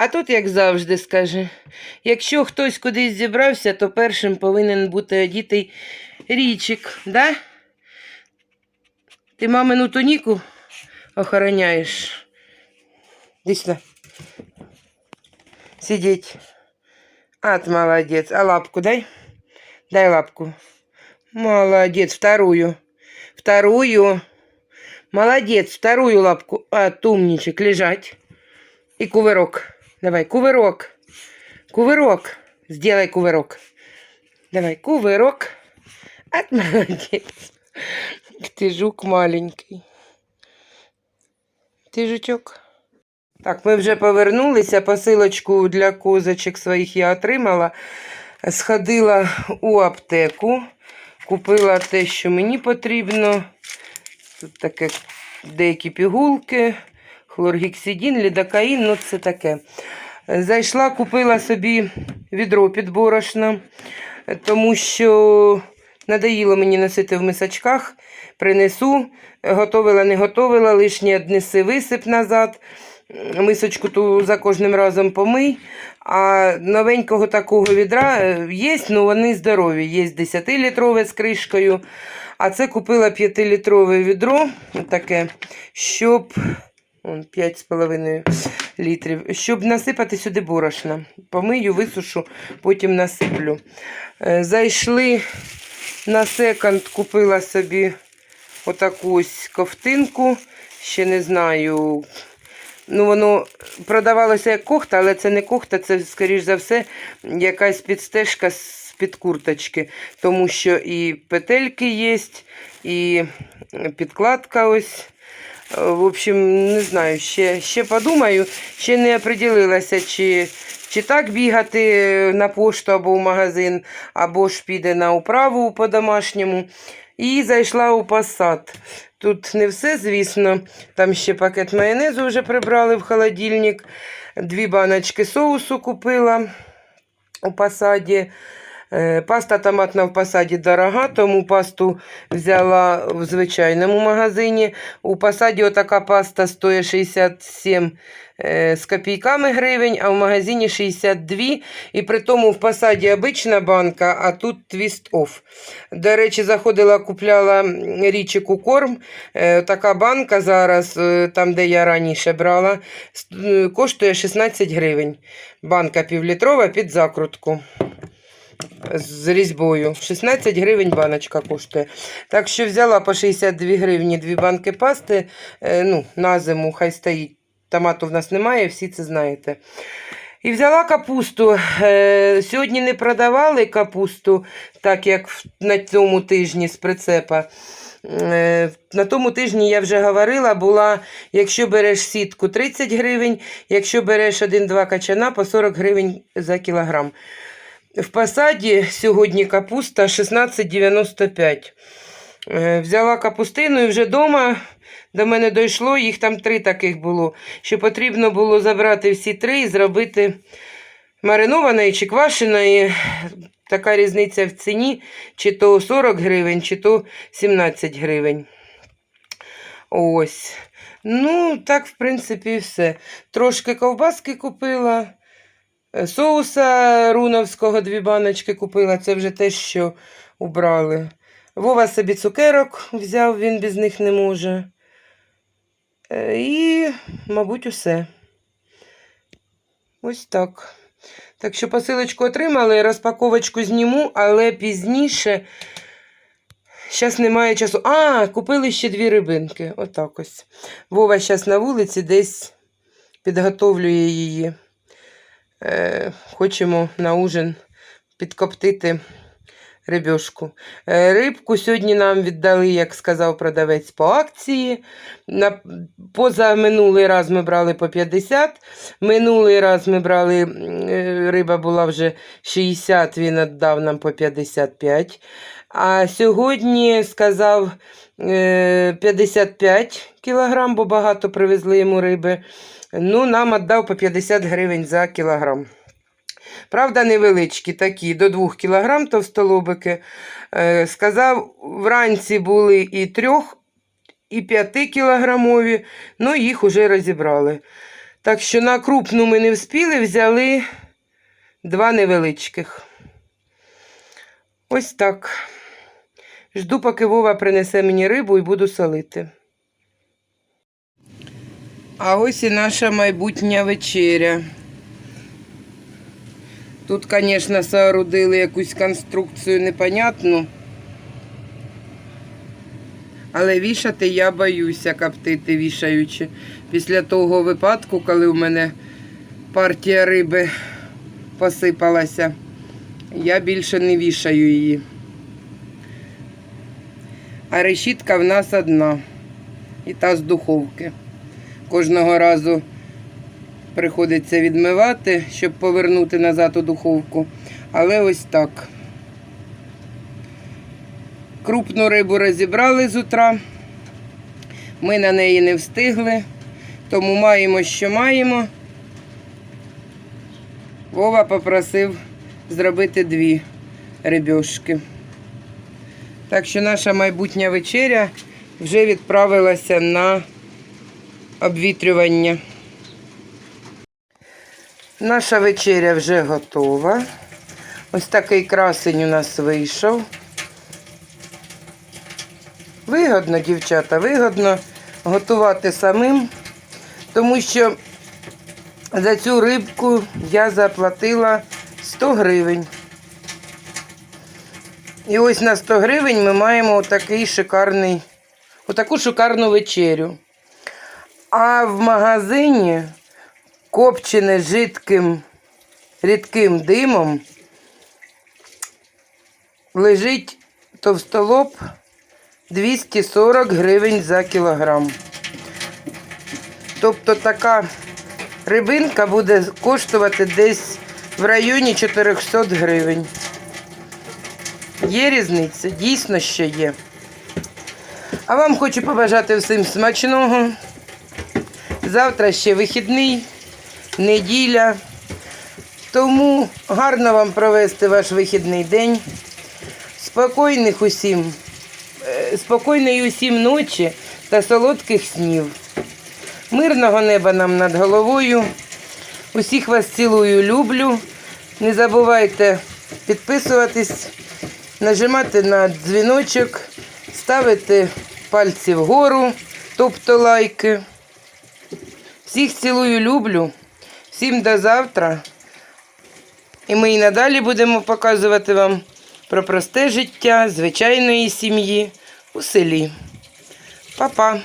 А тут, як завжди, скаже, якщо хтось кудись зібрався, то першим повинен бути одітий річик, да? Ти мамину туніку охороняєш. Сюди. Сидіть. От, молодець. А лапку дай? Дай лапку. Молодец, вторую. Вторую. Молодец, вторую лапку. От, умничек, лежать. И кувырок. Давай, кувырок. Кувырок. Сделай кувырок. Давай, кувырок. От, молодец. Ты жук маленький. Ти жучок. Так, ми вже повернулися. Посилочку для козочок своїх я отримала. Сходила у аптеку, купила те, що мені потрібно. Тут таке деякі пігулки, хлоргексидін, лідокаїн, ну це таке. Зайшла, купила собі відро під борошно, тому що надоїло мені носити в мисочках. Принесу, готовила, не готовила, лишнє віднеси, висип назад. Мисочку ту за кожним разом помий. А новенького такого відра е, є, ну вони здорові. Є 10-літрове з кришкою. А це купила 5-літрове відро, таке, щоб 5,5 літрів, щоб насипати сюди борошна. Помию, висушу, потім насиплю. Е, Зайшли на секонд, купила собі отаку ось ковтинку. Ще не знаю. Ну, воно продавалося як кохта, але це не кохта, це, скоріш за все, якась підстежка з-під курточки. Тому що і петельки є, і підкладка ось. Е, В общем, не знаю, ще, ще подумаю, ще не оприділилася, чи, чи так бігати на пошту або в магазин, або ж піде на управу по-домашньому. І зайшла у посад. Тут не все, звісно. Там ще пакет майонезу вже прибрали в холодильник. Дві баночки соусу купила у посаді. Е, Паста томатна в посаді дорога, тому пасту взяла в звичайному магазині. У посаді отака паста стоїть 67 е, з копійками гривень, а в магазині 62. І при тому в посаді обична банка, а тут твіст оф. До речі, заходила, купляла річику корм. Е, Така банка зараз, там де я раніше брала, коштує 16 гривень. Банка півлітрова під закрутку з різьбою. 16 гривень баночка коштує. Так що взяла по 62 гривні дві банки пасти. Е, ну, на зиму хай стоїть. Томату в нас немає, всі це знаєте. І взяла капусту. Е, сьогодні не продавали капусту, так як на цьому тижні з прицепа. Е, на тому тижні я вже говорила, була, якщо береш сітку 30 гривень, якщо береш 1-2 качана по 40 гривень за кілограм. В посаді сьогодні капуста 16,95. Е, Взяла капустину і вже вдома до мене дійшло, їх там три таких було, що потрібно було забрати всі три і зробити маринованої чи квашеної. Така різниця в ціні, чи то 40 гривень, чи то 17 гривень. Ось. Ну, так, в принципі, все. Трошки ковбаски купила. Е, Соуса руновського дві баночки купила, це вже те, що убрали. Вова собі цукерок взяв, він без них не може. Е, І, мабуть, усе. Ось так. Так що посилочку отримали, розпаковочку зніму, але пізніше. Зараз немає часу. А, купили ще дві рибинки. Отак ось. Вова зараз на вулиці десь підготовлює її. Е, хочемо на ужин підкоптити рибьошку. Е, рибку сьогодні нам віддали, як сказав продавець, по акції. На, поза минулий раз ми брали по 50. Минулий раз ми брали, е, риба була вже 60, він віддав нам по 55. А сьогодні сказав е, 55 кілограм, бо багато привезли йому риби. Ну, нам віддав по 50 гривень за кілограм. Правда, невеличкі такі, до 2 кілограм товстолобики. Е, сказав, вранці були і 3, і 5 кілограмові, ну їх уже розібрали. Так що на крупну ми не вспіли, взяли два невеличких. Ось так. Жду, поки Вова принесе мені рибу і буду солити. А ось і наша майбутня вечеря. Тут, звісно, соорудили якусь конструкцію непонятну. Але вішати я боюся коптити вішаючи. Після того випадку, коли у мене партія риби посипалася, я більше не вішаю її. А решітка в нас одна. І та з духовки. Кожного разу приходиться відмивати, щоб повернути назад у духовку. Але ось так. Крупну рибу розібрали з утра. Ми на неї не встигли, тому маємо, що маємо. Вова попросив зробити дві рибьошки. Так що наша майбутня вечеря вже відправилася на обвітрювання. Наша вечеря вже готова. Ось такий красень у нас вийшов. Вигодно, дівчата, вигодно готувати самим, тому що за цю рибку я заплатила 100 гривень. І ось на 100 гривень ми маємо отакий шикарний, отаку шикарну вечерю. А в магазині копчене жидким рідким димом лежить товстолоб 240 гривень за кілограм. Тобто така рибинка буде коштувати десь в районі 400 гривень. Є різниця, дійсно що є. А вам хочу побажати всім смачного. Завтра ще вихідний, неділя. Тому гарно вам провести ваш вихідний день. Спокійних усім, е, спокійної усім ночі та солодких снів. Мирного неба нам над головою. Усіх вас цілую, люблю. Не забувайте підписуватись, нажимати на дзвіночок, ставити пальці вгору, тобто лайки. Всіх цілую, люблю. Всім до завтра. І ми і надалі будемо показувати вам про просте життя звичайної сім'ї у селі. Па-па!